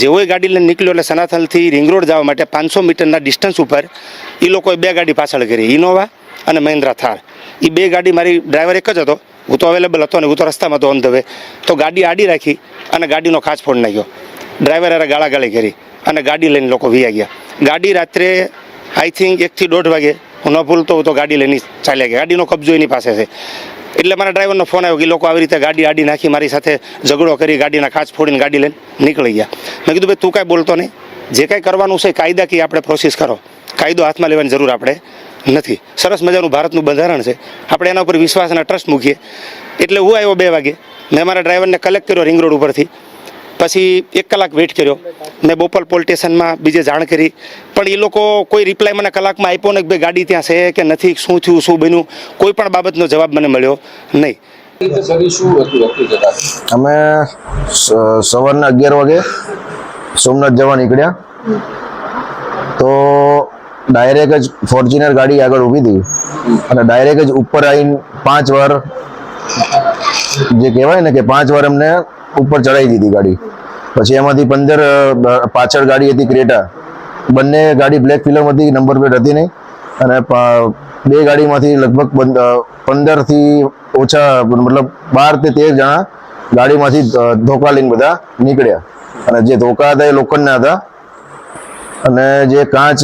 જેવો એ ગાડી લઈને નીકળ્યો એટલે સનાથલથી રિંગ રોડ જવા માટે પાંચસો મીટરના ડિસ્ટન્સ ઉપર એ લોકોએ બે ગાડી પાછળ કરી ઇનોવા અને મહિન્દ્રા થાર. એ બે ગાડી મારી ડ્રાઈવર એક જ હતો, હું તો અવેલેબલ હતો ને હું તો રસ્તામાં હતો ઓન ધ વે તો ગાડી આડી રાખી અને ગાડીનો ખાસ ફોડ નાખ્યો. ડ્રાઈવર અરે ગાળાગાળી કરી અને ગાડી લઈને લોકો વિયા ગયા. ગાડી રાત્રે આઈ થિંક એકથી દોઢ વાગે, હું ન ભૂલતો હું તો ગાડી લઈને ચાલ્યા ગયા. ગાડીનો કબજો એની પાસે છે. એટલે મારા ડ્રાઈવરનો ફોન આવ્યો કે લોકો આવી રીતે ગાડી આડી નાખી, મારી સાથે ઝઘડો કરી, ગાડીના ખાંચ ફોડીને ગાડી લઈને નીકળી ગયા. મેં કીધું, ભાઈ, તું કાંઈ બોલતો નહીં. જે કાંઈ કરવાનું છે કાયદાકીય આપણે પ્રોસેસ કરો. કાયદો હાથમાં લેવાની જરૂર આપણે નથી. સરસ મજાનું ભારતનું બંધારણ છે. આપણે એના ઉપર વિશ્વાસ અને ટ્રસ્ટ મૂકીએ. એટલે હું આવ્યો બે વાગે. મેં મારા ડ્રાઈવરને કલેક્ટ કર્યો રિંગ રોડ ઉપરથી. પછી એક કલાક વેઇટ કર્યો. મેં બોપલ પોલીસ સ્ટેશનમાં બીજે જાણ કરી. પણ એ લોકો કોઈ રિપ્લાય મને કલાકમાં આપ્યો ને કે ભાઈ ગાડી ત્યાં છે કે નથી, શું થયું, શું બન્યું? કોઈ પણ બાબતનો જવાબ મને મળ્યો નહીં? અમે સવારના અગિયાર વાગે સોમનાથ જવા નીકળ્યા. તો ડાયરેક્ટ જ ફોર્ચ્યુનર ગાડી આગળ ઊભી હતી. અને ડાયરેક્ટ જ ઉપર આવીને પાંચ વાર જે કહેવાય ને કે પાંચ વાર અમને ઉપર ચડાવી દીધી ગાડી. પછી એમાંથી પંદર પાછળ ગાડી હતી ક્રેટા. બંને ગાડી બ્લેક ફિલ્મ હતી નંબર પ્લેટ હતી નહીં. અને બે ગાડીમાંથી લગભગ પંદર પંદરથી ઓછા, મતલબ બાર તે તેર જણા ગાડીમાંથી ધોકા લઈને બધા નીકળ્યા. અને જે ધોકા હતા એ લોખંડના હતા. અને જે કાચ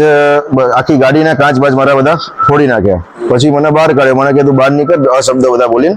આખી ગાડીના કાચ બાચ મારા બધા ફોડી નાખ્યા. પછી મને બહાર કાઢ્યો. મને કીધું, બહાર નીકળ, અશબ્દ બધા બોલીને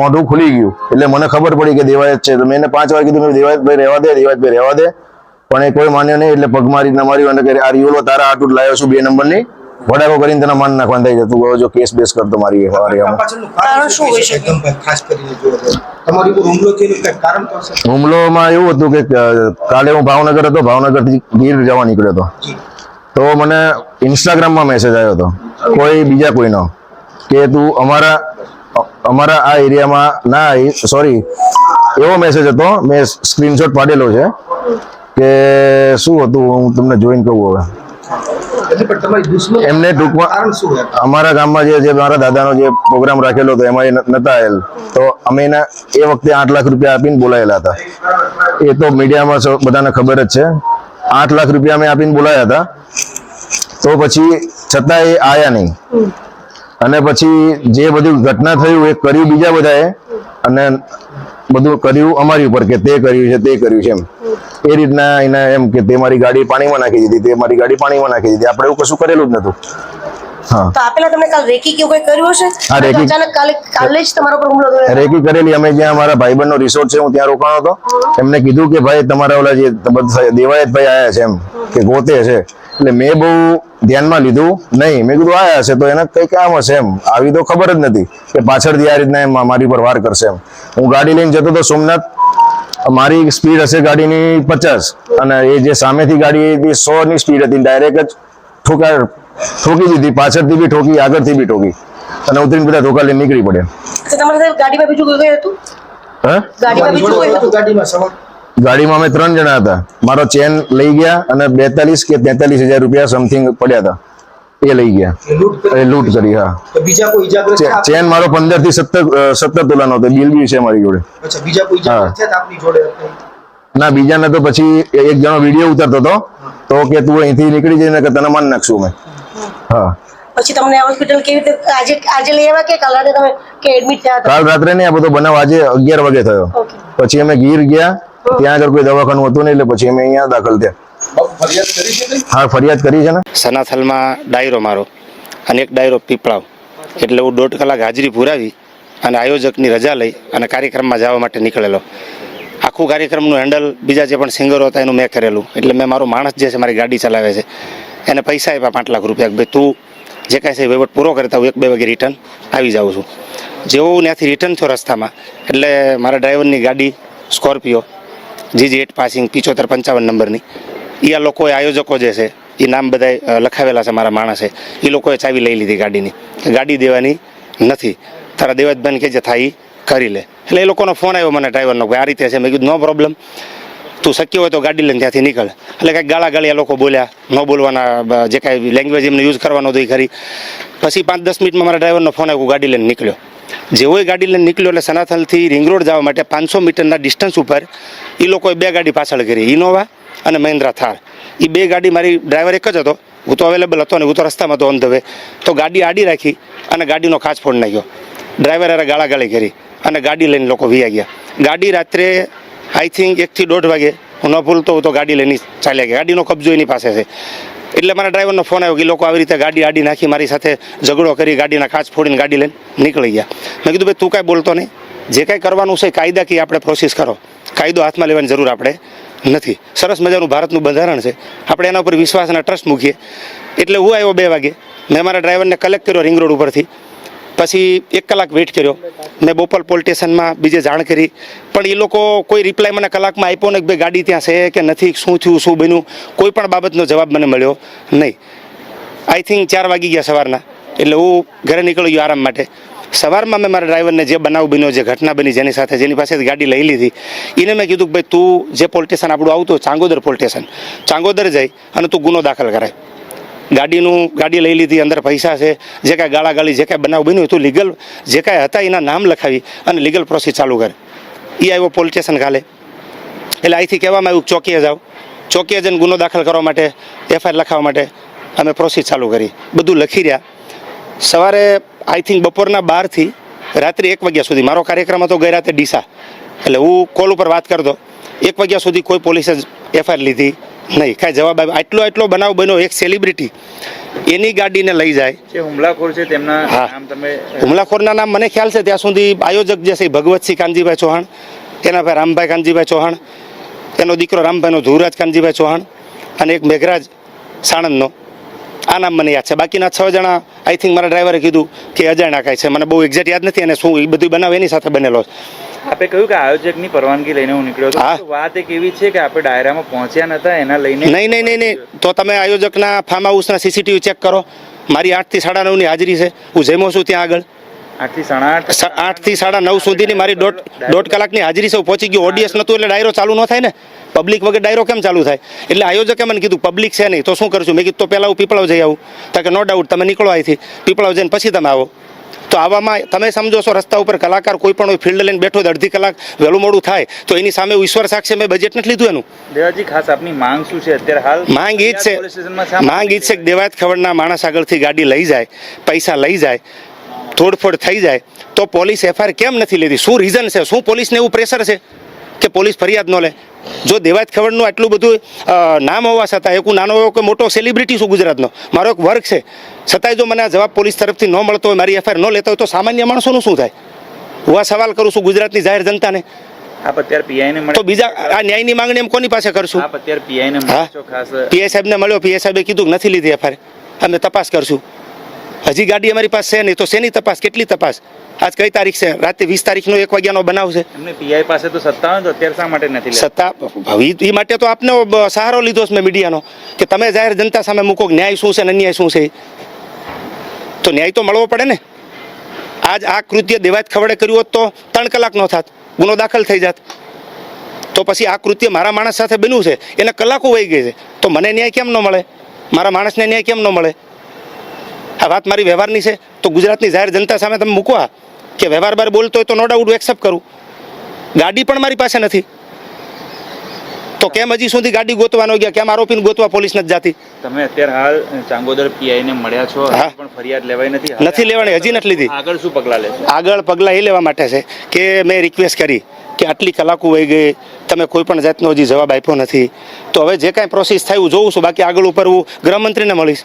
મોઢું ખુલી ગયું. એટલે મને ખબર પડી કે દેવાયત છે. તો મેં એને પાંચ વાર કીધું મેં દેવાયત ભાઈ રહેવા દે દેવાયત રહેવા દે. પણ એ કોઈ માન્યો નહીં એટલે પગ મારી ન માર્યું અને આ રિયોલો તારા આટું લાવ્યો છું બે નંબરની. વડાકો કરીને તને માન નાખવાનું થઈ જતું હવે જો કેસ બેસ કરતો મારી હુમલોમાં એવું હતું કે કાલે હું ભાવનગર હતો ભાવનગરથી ગીર જવા નીકળ્યો હતો. તો મને ઇન્સ્ટાગ્રામમાં મેસેજ આવ્યો હતો. કોઈ બીજા કોઈનો કે તું અમારા અમારા આ એરિયામાં ના સોરી એવો મેસેજ હતો મેં સ્ક્રીનશોટ પાડેલો છે કે શું હતું હું તમને જોઈન કહું હવે. એમને ટૂંકમાં અમારા ગામમાં જે જે મારા દાદાનો જે પ્રોગ્રામ રાખેલો હતો એમાં એ નતા આવેલ. તો અમે એને એ વખતે આઠ લાખ રૂપિયા આપીને બોલાયેલા હતા. એ તો મીડિયામાં બધાને ખબર જ છે. આઠ લાખ રૂપિયા અમે આપીને બોલાયા હતા. તો પછી છતાં એ આયા નહીં. અને પછી જે બધું ઘટના થયું એ કર્યું બીજા બધાએ અને બધું કર્યું અમારી ઉપર કે તે કર્યું છે, તે કર્યું છે એમ. એ રીતના એને એમ કે તે મારી ગાડી પાણીમાં નાખી દીધી, તે મારી ગાડી પાણીમાં નાખી દીધી. આપણે એવું કશું કરેલું જ હા તો આપેલા તમને કાલ રેકી કેવું કઈ કર્યું હશે. અચાનક કાલે કાલે જ તમારા પર હુમલો થયો. રેકી કરેલી. અમે જ્યાં મારા ભાઈબંધનો રિસોર્ટ છે હું ત્યાં રોકાણો હતો. એમને કીધું કે ભાઈ તમારા ઓલા જે દેવાયત ભાઈ આયા છે એમ કે ગોતે છે. એટલે મેં બહુ ધ્યાનમાં લીધું નહીં. મેં કીધું આયા છે તો એને કઈ કામ હશે એમ. આવી તો ખબર જ નથી કે પાછળથી આ રીતના એમ મારી પર વાર કરશે એમ. હું ગાડી લઈને જતો હતો સોમનાથ મારી સ્પીડ હશે ગાડીની પચાસ અને એ જે સામેથી ગાડી હતી સો ની સ્પીડ હતી. ડાયરેક્ટ જ ઠોકા ઠોકી દીધી પાછળથી બી ઠોકી આગળથી બી ઠોકી. અને ઉતરીને બધા ધોકા લઈને નીકળી પડ્યા. તો ગાડીમાં બીજું કોઈ હતું? હે? ગાડીમાં બીજું કોઈ હતું? ગાડીમાં સવાર. ગાડીમાં અમે ત્રણ જણા હતા. મારો ચેન લઈ ગયા અને બેતાલીસ કે તેતાલીસ હજાર રૂપિયા સમથિંગ પડ્યા હતા. એ લઈ ગયા. એ લૂંટ કરી. એ લૂંટ કરી હા. બીજા કોઈ ઈજાગ્રસ્ત ચેન મારો પંદરથી સત્તર સત્તર તોલાનો હતો. બિલ બી છે મારી જોડે. અચ્છા બીજા કોઈ ઈજાગ્રસ્ત આપની જોડે? ના બીજાને તો પછી એક જણો વીડિયો ઉતારતો હતો. તો કે તું અહીંથી નીકળી જઈને કે તને માન નાખશું મેં પછી તમને હોસ્પિટલ કેવી રીતે આજે આજે લઈ આવ્યા કે કાલ રાતે તમે કે એડમિટ થયા હતા? કાલ રાત્રે નહીં આ બધો બનાવ આજે અગિયાર વાગે થયો. પછી અમે ગીર ગયા ત્યાં આગળ કોઈ દવાખાનું હતું નહીં એટલે પછી અમે અહીંયા દાખલ થયા. બાપુ ફરિયાદ કરી છે કંઈ? હા ફરિયાદ કરી છે ને? સનાથલમાં ડાયરો મારો અને એક ડાયરો પીપળાવ. એટલે હું દોઢ કલાક હાજરી પુરાવી અને આયોજકની રજા લઈ અને કાર્યક્રમમાં જવા માટે નીકળેલો. આખું કાર્યક્રમનું હેન્ડલ બીજા જે પણ સિંગરો હતા એનું મેં કરેલું. એટલે મેં મારો માણસ જે છે મારી ગાડી ચલાવે છે. એને પૈસા આપ્યા પાંચ લાખ રૂપિયા ભાઈ તું જે કાંઈ છે વહીવટ પૂરો કરતા હું એક બે વાગે રિટર્ન આવી જાઉં છું. જેવો હું ત્યાંથી રિટર્ન થયો રસ્તામાં, એટલે મારા ડ્રાઈવરની ગાડી સ્કોર્પિયો જી એટ પાસિંગ પિચોતેર પંચાવન નંબરની. એ આ લોકોએ આયોજકો જે છે એ નામ બધાય લખાવેલા છે મારા માણસે. એ લોકોએ ચાવી લઈ લીધી ગાડીની. ગાડી દેવાની નથી. તારા દેવતભાઈને કે જે થાય કરી લે. એટલે એ લોકોનો ફોન આવ્યો મને ડ્રાઈવરનો ભાઈ આ રીતે છે. મેં કીધું, નો પ્રોબ્લેમ તું શક્ય હોય તો ગાડી લઈને ત્યાંથી નીકળ. એટલે કાંઈક ગાળા ગાળિયા લોકો બોલ્યા, ન બોલવાના જે કાંઈ લેંગ્વેજ એમને યુઝ કરવાનો હતો એ ખરી. પછી પાંચ દસ મિનિટમાં મારા ડ્રાઈવરનો ફોન આવ્યો, ગાડી લઈને નીકળ્યો. જેવો એ ગાડી લઈને નીકળ્યો એટલે સનાથલથી રિંગ રોડ જવા માટે પાંચસો મીટરના ડિસ્ટન્સ ઉપર એ લોકોએ બે ગાડી પાછળ કરી ઇનોવા અને મહિન્દ્રા થાર એ બે ગાડી મારી ડ્રાઈવર એક જ હતો. હું તો અવેલેબલ હતો ને હું તો રસ્તામાં હતો ઓન ધ વે તો ગાડી આડી રાખી અને ગાડીનો કાચ ફોડ નાખ્યો. ડ્રાઈવર હારે ગાળાગાળી કરી અને ગાડી લઈને લોકો વી ગયા. ગાડી રાત્રે આઈ થિંક એકથી દોઢ વાગે હું ન ભૂલતો હું તો ગાડી લઈને ચાલ્યા ગયા. ગાડીનો કબજો એની પાસે છે. એટલે મારા ડ્રાઈવરનો ફોન આવ્યો કે, લોકો આવી રીતે ગાડી આડી નાખી, મારી સાથે ઝઘડો કરી, ગાડીના કાચ ફોડીને ગાડી લઈને નીકળી ગયા. મેં કીધું, ભાઈ, તું કાંઈ બોલતો નહીં. જે કાંઈ કરવાનું છે કાયદાકીય આપણે પ્રોસેસ કરો. કાયદો હાથમાં લેવાની જરૂર આપણે નથી. સરસ મજાનું ભારતનું બંધારણ છે. આપણે એના ઉપર વિશ્વાસ અને ટ્રસ્ટ મૂકીએ. એટલે હું આવ્યો બે વાગે. મેં મારા ડ્રાઈવરને કલેક્ટ કર્યો રિંગ રોડ ઉપરથી. પછી એક કલાક વેઇટ કર્યો મેં બોપલ પોલીસ સ્ટેશનમાં બીજે જાણ કરી. પણ એ લોકો કોઈ રિપ્લાય મને કલાકમાં આપ્યો ને કે ભાઈ ગાડી ત્યાં છે કે નથી, શું થયું, શું બન્યું, કોઈ પણ બાબતનો જવાબ મને મળ્યો નહીં. આઈ થિંક ચાર વાગી ગયા સવારના. એટલે હું ઘરે નીકળી ગયો આરામ માટે. સવારમાં મેં મારા ડ્રાઈવરને જે બનાવ બન્યો, જે ઘટના બની જેની સાથે જેની પાસેથી ગાડી લઈ લીધી એને મેં કીધું કે ભાઈ તું જે પોલીસ સ્ટેશન આપણું આવતું ચાંગોદર પોલીસ સ્ટેશન, ચાંગોદર જઈ અને તું ગુનો દાખલ કરાય. ગાડીનું ગાડી લઈ લીધી, અંદર પૈસા છે, જે કાંઈ ગાળાગાળી જે કાંઈ બનાવ બન્યું હતું લીગલ જે કાંઈ હતા એના નામ લખાવી અને લીગલ પ્રોસેસ ચાલુ કરે. એ આવ્યો પોલીસ સ્ટેશન કાલે એટલે અહીંથી કહેવામાં આવ્યું ચોકીએ જાઓ. ચોકીએ જઈને ગુનો દાખલ કરવા માટે એફઆઈઆર લખાવવા માટે અમે પ્રોસેસ ચાલુ કરી. બધું લખી રહ્યા. સવારે આઈ થિંક બપોરના બારથી રાત્રે એક વાગ્યા સુધી, મારો કાર્યક્રમ હતો ગઈ રાતે ડીસા. એટલે હું કોલ ઉપર વાત કરતો. એક વાગ્યા સુધી કોઈ પોલીસે એફઆઈઆર લીધી. નહીં કાંઈ જવાબ આવ્યો આટલો આટલો બનાવ બન્યો એક સેલિબ્રિટી એની ગાડીને લઈ જાય. જે હુમલાખોર છે તેમના હા. નામ તમે હુમલાખોરના નામ મને ખ્યાલ છે ત્યાં સુધી આયોજક જે છે ભગવતસિંહ કાનજીભાઈ ચૌહાણ તેના ભાઈ રામભાઈ કાનજીભાઈ ચૌહાણ તેનો દીકરો રામભાઈનો ધુવરાજ કાનજીભાઈ ચૌહાણ અને એક મેઘરાજ સાણંદનો. આ નામ મને યાદ છે. બાકીના છ જણા આઈ થિંક મારા ડ્રાઈવરે કીધું કે અજાણ્યા કાંઈ છે. મને બહુ એક્ઝેક્ટ યાદ નથી અને શું એ બધું બનાવ એની સાથે બનેલો છે. આપે કહ્યું કે આયોજકની પરવાનગી લઈને હું નીકળ્યો. હતો. વાત એક એવી છે કે આપણે ડાયરામાં પહોંચ્યા નતા એના લઈને નહીં નહીં નહીં નહીં. તો તમે આયોજકના ફાર્મ હાઉસના સીસીટીવી ચેક કરો. મારી આઠથી સાડા નવની હાજરી છે. હું જમ્યો છું ત્યાં આગળ. આઠથી સાડા નવ સુધીની મારી દોઢ દોઢ કલાકની હાજરી હું પહોંચી ગયો. ઓડિયન્સ નહોતું એટલે ડાયરો ચાલુ ન થાય ને? પબ્લિક વગર ડાયરો કેમ ચાલુ થાય? એટલે આયોજકે મને કીધું પબ્લિક છે નહીં. તો શું કરશું? મેં કીધું તો પહેલાં હું પીપળાવ જઈ આવું. તો કે નો ડાઉટ તમે નીકળો અહીંથી. પીપળાવ જઈને પછી તમે આવો. તો આવામાં તમે સમજો છો રસ્તા ઉપર કલાકાર કોઈ પણ હોય ફિલ્ડ લઈને બેઠો અડધી કલાક વહેલું મોડું થાય. તો એની સામે ઈશ્વર સાક્ષી મેં બજેટ નથી લીધું એનું. દેવાજી ખાસ આપની માંગ શું છે? અત્યારે હાલ માંગ ઈ જ છે. માંગ ઈ જ છે કે દેવાયત ખબરના માણસ આગળથી ગાડી લઈ જાય પૈસા લઈ જાય તોડફોડ થઈ જાય. તો પોલીસ એફઆઈઆર કેમ નથી લેતી શું રીઝન છે? શું પોલીસને એવું પ્રેશર છે કે પોલીસ ફરિયાદ ન લે? જો દેવાજ ખવડનું આટલું બધું નામ હોવા છતાં એક હું નાનો એવો કે મોટો સેલિબ્રિટી છું ગુજરાતનો મારો એક વર્ક છે. છતાંય જો મને આ જવાબ પોલીસ તરફથી ન મળતો હોય મારી એફઆઈઆર ન લેતા હોય તો સામાન્ય માણસોનું શું થાય? હું આ સવાલ કરું છું ગુજરાતની જાહેર જનતાને. તો બીજા આ ન્યાયની માંગણી એમ કોની પાસે કરશું? પીઆઈ સાહેબને મળ્યો પીઆઈ સાહેબે કીધું નથી લીધી એફઆઈઆર અમે તપાસ કરશું. હજી ગાડી અમારી પાસે છે નહીં. તો શેની તપાસ? કેટલી તપાસ? આજ કઈ તારીખ છે? રાતે વીસ તારીખનો એક વાગ્યાનો બનાવ છે. એમને પીઆઈ પાસે તો સત્તા હોય તો અત્યારે શા માટે નથી સત્તા? હવે એ માટે તો આપને સહારો લીધો છે મેં મીડિયાનો કે તમે જાહેર જનતા સામે મૂકો ન્યાય શું છે ને અન્યાય શું છે તો ન્યાય તો મળવો પડે ને. આજ આ કૃત્ય દેવાત ખવડે કર્યું હોત તો ત્રણ કલાક નો થાત. ગુનો દાખલ થઈ જાત. તો પછી આ કૃત્ય મારા માણસ સાથે બન્યું છે. એને કલાકો વહી ગઈ છે. તો મને ન્યાય કેમ ન મળે? મારા માણસને ન્યાય કેમ ન મળે? આ વાત મારી વ્યવહારની છે? તો ગુજરાતની જાહેર જનતા સામે તમે મૂકવા કે વ્યવહાર બાર બોલતો હોય તો નો ડાઉટ એક્સેપ્ટ કરું. ગાડી પણ મારી પાસે નથી. તો કેમ હજી સુધી ગાડી ગોતવાનો ગયા? કેમ આરોપીને ગોતવા પોલીસ નથી જાતી? તમે અત્યારે હાલ ચાંગોદર પીઆઈ ને મળ્યા છો. પણ ફરિયાદ લેવાય નથી. નથી લેવાની, હજી નથી લીધી. આગળ શું પગલા લેશો? આગળ પગલાં એ લેવા માટે છે કે મેં રિક્વેસ્ટ કરી કે આટલી કલાકો વહી ગઈ તમે કોઈ પણ જાતનો હજી જવાબ આપ્યો નથી. તો હવે જે કાંઈ પ્રોસેસ થાય જોઉં છું. બાકી આગળ ઉપર હું ગૃહમંત્રીને મળીશ.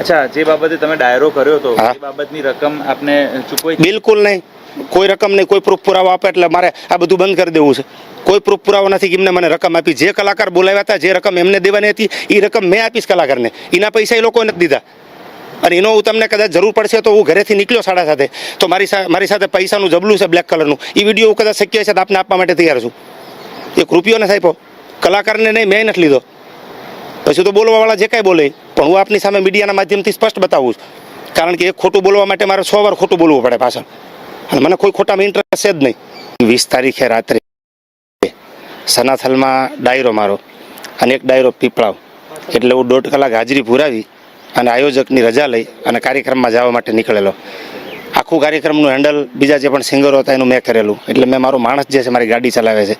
અચ્છા જે બાબતે તમે ડાયરો કર્યો હતો. એ બાબતની રકમ આપને ચૂકવાઈ બિલકુલ નહીં. કોઈ રકમ નહીં કોઈ પ્રૂફ પુરાવો આપે એટલે મારે આ બધું બંધ કરી દેવું છે. કોઈ પ્રૂફ પુરાવો નથી કે એમને મને રકમ આપી. જે કલાકાર બોલાવ્યા હતા જે રકમ એમને દેવાની હતી એ રકમ મેં આપીશ કલાકારને. એના પૈસા એ લોકોએ નથી દીધા. અને એનો હું તમને કદાચ જરૂર પડશે તો હું ઘરેથી નીકળ્યો સાડા સાથે. તો મારી સાથે મારી સાથે પૈસાનું જબલું છે બ્લેક કલરનું એ વીડિયો હું કદાચ શક્ય છે તો આપને આપવા માટે તૈયાર છું. એક રૂપિયો નથી આપ્યો. કલાકારને નહીં મેં નથી લીધો. પછી તો બોલવાવાળા જે કાંઈ બોલે. પણ હું આપની સામે મીડિયાના માધ્યમથી સ્પષ્ટ બતાવું છું. કારણ કે એક ખોટું બોલવા માટે મારે સો વાર ખોટું બોલવું પડે પાછળ. અને મને કોઈ ખોટામાં ઇન્ટરેસ્ટ છે જ નહીં. વીસ તારીખે રાત્રે સનાથલમાં ડાયરો મારો અને એક ડાયરો પીપળાવ. એટલે હું દોઢ કલાક હાજરી પુરાવી અને આયોજકની રજા લઈ અને કાર્યક્રમમાં જવા માટે નીકળેલો. આખું કાર્યક્રમનું હેન્ડલ બીજા જે પણ સિંગરો હતા એનું મેં કરેલું. એટલે મેં મારો માણસ જે છે મારી ગાડી ચલાવે છે.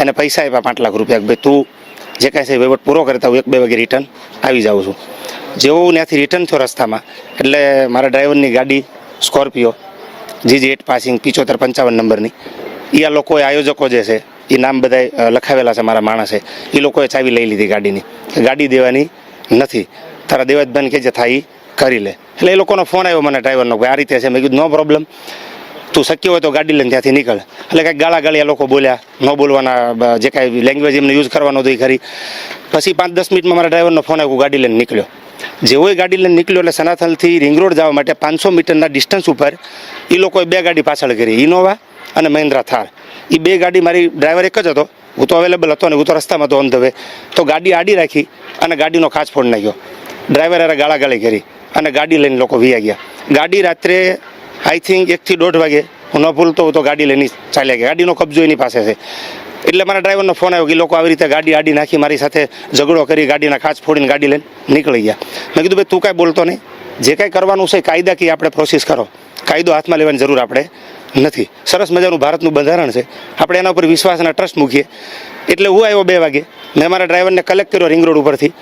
એને પૈસા આપ્યા પાંચ લાખ રૂપિયા ભાઈ તું જે કાંઈ છે વહીવટ પૂરો કરતા હું એક બે વાગે રિટર્ન આવી જાઉં છું. જેવો હું ત્યાંથી રિટર્ન થયો રસ્તામાં, એટલે મારા ડ્રાઈવરની ગાડી સ્કોર્પિયો જી એટ પાસિંગ પિચોતેર પંચાવન નંબરની. એ આ લોકોએ આયોજકો જે છે એ નામ બધાય લખાવેલા છે મારા માણસે. એ લોકોએ ચાવી લઈ લીધી ગાડીની. ગાડી દેવાની નથી. તારા દેવાજભાઈને કે જે થાય એ કરી લે. એટલે એ લોકોનો ફોન આવ્યો મને ડ્રાઈવરનો ભાઈ આ રીતે છે. મેં કીધું, નો પ્રોબ્લેમ તું શક્ય હોય તો ગાડી લઈને ત્યાંથી નીકળ. એટલે કાંઈક ગાળા ગાળિયા લોકો બોલ્યા, ન બોલવાના જે કાંઈ લેંગ્વેજ એમને યુઝ કરવાનો હતો એ ખરી. પછી પાંચ દસ મિનિટમાં મારા ડ્રાઈવરનો ફોન આવ્યો, ગાડી લઈને નીકળ્યો. જેવો એ ગાડી લઈને નીકળ્યો એટલે સનાથલથી રિંગ રોડ જવા માટે પાંચસો મીટરના ડિસ્ટન્સ ઉપર એ લોકોએ બે ગાડી પાછળ કરી ઇનોવા અને મહિન્દ્રા થાર એ બે ગાડી મારી ડ્રાઈવર એક જ હતો. હું તો અવેલેબલ હતો ને, હું તો રસ્તામાં હતો ઓન ધ વે તો ગાડી આડી રાખી અને ગાડીનો કાચ ફોડ નાખ્યો. ડ્રાઈવર અરે ગાળાગાળી કરી અને ગાડી લઈને લોકો વી ગયા. ગાડી રાત્રે આઈ થિંક એકથી દોઢ વાગે. હું ન ભૂલતો તો ગાડી લઈને ચાલ્યા ગયા. ગાડીનો કબજો એની પાસે છે. એટલે મારા ડ્રાઈવરનો ફોન આવ્યો કે, લોકો આવી રીતે ગાડી આડી નાખી, મારી સાથે ઝઘડો કરી, ગાડીના કાચ ફોડીને ગાડી લઈને નીકળી ગયા. મેં કીધું, ભાઈ, તું કાંઈ બોલતો નહીં. જે કાંઈ કરવાનું છે કાયદાકીય આપણે પ્રોસેસ કરો. કાયદો હાથમાં લેવાની જરૂર આપણે નથી. સરસ મજાનું ભારતનું બંધારણ છે. આપણે એના ઉપર વિશ્વાસ અને ટ્રસ્ટ મૂકીએ. એટલે હું આવ્યો બે વાગે. મેં મારા ડ્રાઈવરને કલેક્ટ કર્યો રિંગ રોડ ઉપરથી.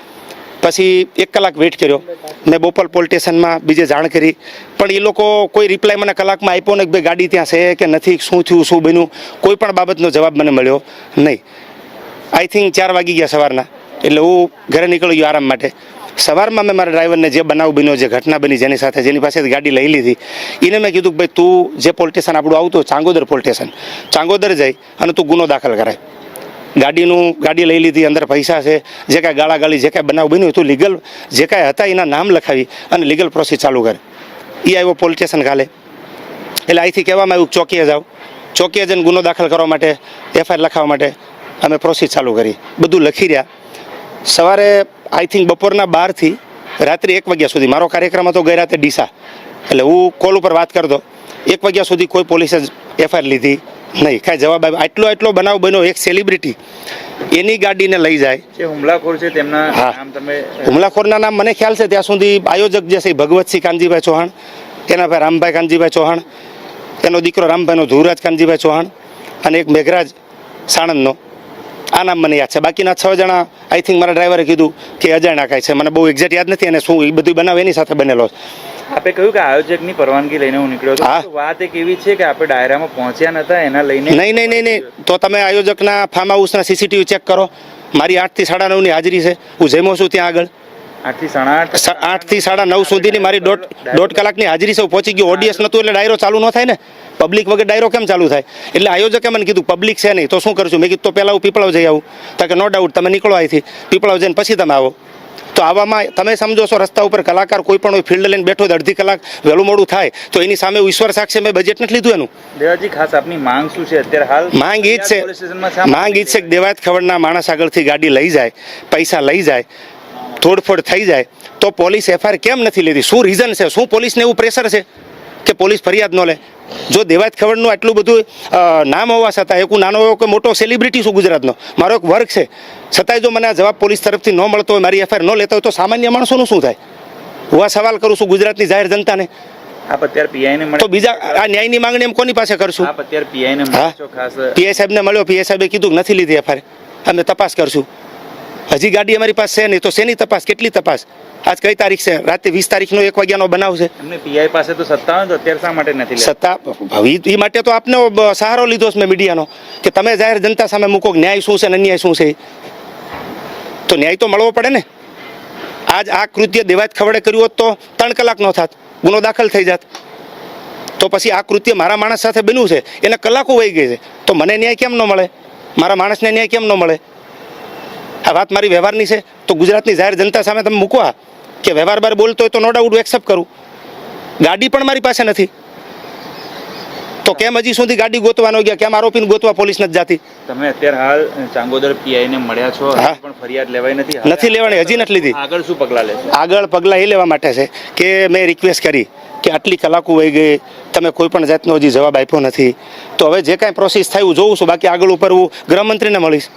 પછી એક કલાક વેઇટ કર્યો. મેં બોપલ પોલીસ સ્ટેશનમાં બીજે જાણ કરી. પણ એ લોકો કોઈ રિપ્લાય મને કલાકમાં આપ્યો ને કે ભાઈ ગાડી ત્યાં છે કે નથી, શું થયું, શું બન્યું, કોઈ પણ બાબતનો જવાબ મને મળ્યો નહીં. આઈ થિંક ચાર વાગી ગયા સવારના, એટલે હું ઘરે નીકળી ગયો આરામ માટે. સવારમાં મેં મારા ડ્રાઈવરને જે બનાવ બન્યો, જે ઘટના બની જેની સાથે, જેની પાસે ગાડી લઈ લીધી, એને મેં કીધું કે ભાઈ તું જે પોલીસ સ્ટેશન આપણું આવતું ચાંગોદર પોલીસ સ્ટેશન ચાંગોદર જઈ અને તું ગુનો દાખલ કરાય. ગાડીનું, ગાડી લઈ લીધી, અંદર પૈસા છે, જે કાંઈ ગાળાગાળી, જે કાંઈ બનાવ બન્યું તું લીગલ જે કાંઈ હતા એના નામ લખાવી અને લીગલ પ્રોસેસ ચાલુ કરે. એ આવ્યો પોલીસ સ્ટેશન કાલે એટલે અહીંથી કહેવામાં આવ્યું ચોકીએ જાઓ. ચોકીએ જઈને ગુનો દાખલ કરવા માટે એફઆઈઆર લખાવવા માટે અમે પ્રોસેસ ચાલુ કરી. બધું લખી રહ્યા. સવારે આઈ થિંક બપોરના બારથી રાત્રે એક વાગ્યા સુધી મારો કાર્યક્રમ હતો ગઈ રાતે ડીસા. એટલે હું કોલ ઉપર વાત કરતો. એક વાગ્યા સુધી કોઈ પોલીસે એફઆઈઆર લીધી નહીં. કાંઈ જવાબ આવ્યો આટલો આટલો બનાવ બન્યો, એક સેલિબ્રિટી એની ગાડીને લઈ જાય જે હુમલાખોર છે તેમના હા. નામ તમે હુમલાખોરના નામ મને ખ્યાલ છે ત્યાં સુધી આયોજક જે છે એ ભગવતસિંહ કાનજીભાઈ ચૌહાણ એના ભાઈ રામભાઈ કાનજીભાઈ ચૌહાણ એનો દીકરો રામભાઈનો ધુવરાજ કાનજીભાઈ ચૌહાણ અને એક મેઘરાજ સાણંદનો આ નામ મને યાદ છે બાકીના છ જણા આઈ થિંક મારા ડ્રાઈવરે કીધું કે અજાણ્યા કાંઈ છે મને બહુ એક્ઝેક્ટ યાદ નથી અને શું એ બધું બનાવ એની સાથે બનેલો છે. આપે કહ્યું કે આયોજકની પરવાનગી લઈને હું નીકળ્યો હતો વાત એક એવી છે કે આપણે ડાયરામાં પહોંચ્યા નતા એના લઈને નહીં નહીં નહીં નહીં. તો તમે આયોજકના ફાર્મ હાઉસના સીસીટીવી ચેક કરો. મારી આઠથી સાડા નવની હાજરી છે. હું જેમો છું ત્યાં આગળ. આઠથી સાડા નવ સુધીની મારી દોઢ દોઢ કલાકની હાજરી છે. પહોંચી ગયો. ઓડિયન્સ નતું એટલે ડાયરો ચાલુ ન થાય ને? પબ્લિક વગર ડાયરો કેમ ચાલુ થાય? એટલે આયોજકે મને કીધું પબ્લિક છે નહીં. તો શું કરશું? મેં કીધું તો પહેલાં હું પીપળાવ જઈ આવું. તો કે નો ડાઉટ તમે નીકળો અહીંથી. પીપળાવ જઈને પછી તમે આવો. તો આવામાં તમે સમજો છો રસ્તા ઉપર કલાકાર કોઈ પણ હોય ફિલ્ડ લઈને બેઠો હોય અડધી કલાક વહેલું મોડું થાય તો એની સામે ઈશ્વર સાક્ષી મેં બજેટ નથી લીધું એનું. દેવાજી ખાસ આપની માંગ શું છે? અત્યારે હાલ માંગ ઈ જ છે. માંગ ઈ જ છે કે દેવાયત ખબરના માણસ આગળથી ગાડી લઈ જાય પૈસા લઈ જાય તોડફોડ થઈ જાય તો પોલીસ એફઆઈઆર કેમ નથી લેતી શું રીઝન છે? શું પોલીસને એવું પ્રેશર છે? કે પોલીસ ફરિયાદ ન લે. જો દેવાયત ખવડનું આટલું બધું નામ હોવા છતાં એક હું નાનો એવો કે મોટો સેલિબ્રિટી છું ગુજરાતનો મારો એક વર્ગ છે. છતાંય જો મને આ જવાબ પોલીસ તરફથી ન મળતો હોય મારી એફઆઈઆર ન લેતો હોય તો સામાન્ય માણસોનું શું થાય? હું આ સવાલ કરું છું ગુજરાતની જાહેર જનતાને. તો બીજા આ ન્યાયની માંગણી એમ કોની પાસે કરશું? પીઆઈ સાહેબને મળ્યો પીઆઈ સાહેબે કીધું નથી લીધી એફઆઈઆર અમે તપાસ કરશું. હજી ગાડી અમારી પાસે છે નહીં તો શેની તપાસ? કેટલી તપાસ? આજ કઈ તારીખ છે? રાતે વીસ તારીખનો એક વાગ્યાનો બનાવ છે. એમને પીઆઈ પાસે તો સત્તા હોય તો અત્યારે શા માટે નથી સત્તા એ માટે તો આપને સહારો લીધો છે મેં મીડિયાનો કે તમે જાહેર જનતા સામે મૂકો ન્યાય શું છે અને અન્યાય શું છે તો ન્યાય તો મળવો પડે ને. આજ આ કૃત્ય દેવાયત ખવડે કર્યું હોત તો ત્રણ કલાક નો થાત ગુનો દાખલ થઈ જાત. તો પછી આ કૃત્ય મારા માણસ સાથે બન્યું છે એને કલાકો વહી ગઈ છે. તો મને ન્યાય કેમ ન મળે? મારા માણસને ન્યાય કેમ ન મળે? આ વાત મારી વ્યવહારની છે. તો ગુજરાતની જાહેર જનતા સામે તમે મૂકો આ. કે વ્યવહાર બાર બોલતો હોય તો નો ડાઉટ એક્સેપ્ટ કરું. ગાડી પણ મારી પાસે નથી. તો કેમ હજી સુધી ગાડી ગોતવાનો ગયા? કેમ આરોપીને ગોતવા પોલીસ નથી જાતી? તમે અત્યારે હાલ ચાંગોદર પીઆઈ ને મળ્યા છો. પણ ફરિયાદ લેવાય નથી. નથી લેવાની, હજી નથી લીધી. આગળ શું પગલા લેશો? આગળ પગલાં એ લેવા માટે છે કે મેં રિક્વેસ્ટ કરી કે આટલી કલાકો વહી ગઈ તમે કોઈ પણ જાતનો હજી જવાબ આપ્યો નથી. તો હવે જે કાંઈ પ્રોસેસ થાય હું જોઉં છું. બાકી આગળ ઉપર હું ગૃહમંત્રીને મળીશ.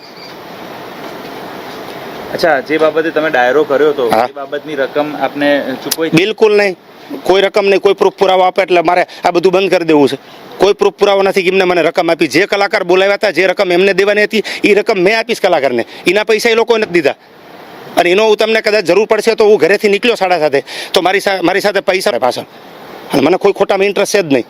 અચ્છા જે બાબતે તમે ડાયરો કર્યો હતો એ બાબતની રકમ આપને ચૂકવી બિલકુલ નહીં. કોઈ રકમ નહીં કોઈ પ્રૂફ પુરાવો આપે એટલે મારે આ બધું બંધ કરી દેવું છે. કોઈ પ્રૂફ પુરાવો નથી કે એમને મને રકમ આપી. જે કલાકાર બોલાવ્યા હતા જે રકમ એમને દેવાની હતી એ રકમ મેં આપીશ કલાકારને. એના પૈસા એ લોકોએ નથી દીધા. અને એનો હું તમને કદાચ જરૂર પડશે તો હું ઘરેથી નીકળ્યો સાડા સાથે. તો મારી મારી સાથે પૈસા પાછળ. અને મને કોઈ ખોટામાં ઇન્ટરેસ્ટ છે જ નહીં.